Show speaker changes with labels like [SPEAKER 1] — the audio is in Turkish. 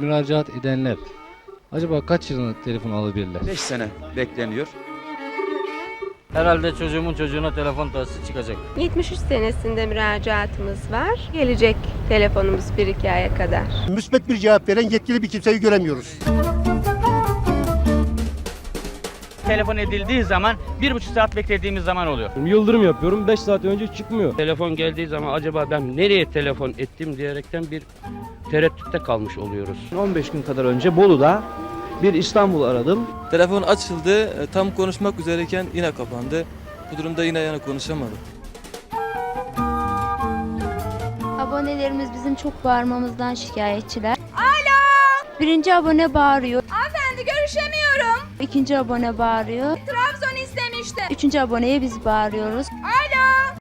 [SPEAKER 1] Müracaat edenler acaba kaç yıllık telefon alabilirler?
[SPEAKER 2] 5 sene bekleniyor.
[SPEAKER 3] Herhalde çocuğumun çocuğuna telefon tahsisi çıkacak.
[SPEAKER 4] 73 senesinde müracaatımız var. Gelecek telefonumuz bir iki aya kadar.
[SPEAKER 5] Müsbet bir cevap veren yetkili bir kimseyi göremiyoruz
[SPEAKER 6] telefon edildiği zaman bir buçuk saat beklediğimiz zaman oluyor.
[SPEAKER 7] Yıldırım yapıyorum 5 saat önce çıkmıyor.
[SPEAKER 8] Telefon geldiği zaman acaba ben nereye telefon ettim diyerekten bir tereddütte kalmış oluyoruz.
[SPEAKER 7] 15 gün kadar önce Bolu'da bir İstanbul aradım.
[SPEAKER 9] Telefon açıldı, e, tam konuşmak üzereyken yine kapandı. Bu durumda yine yani konuşamadım.
[SPEAKER 10] Abonelerimiz bizim çok bağırmamızdan şikayetçiler. Alo! Birinci abone bağırıyor.
[SPEAKER 4] Hadi görüşemiyorum.
[SPEAKER 10] İkinci abone bağırıyor.
[SPEAKER 4] Trabzon istemişti.
[SPEAKER 10] Üçüncü aboneye biz bağırıyoruz. Alo.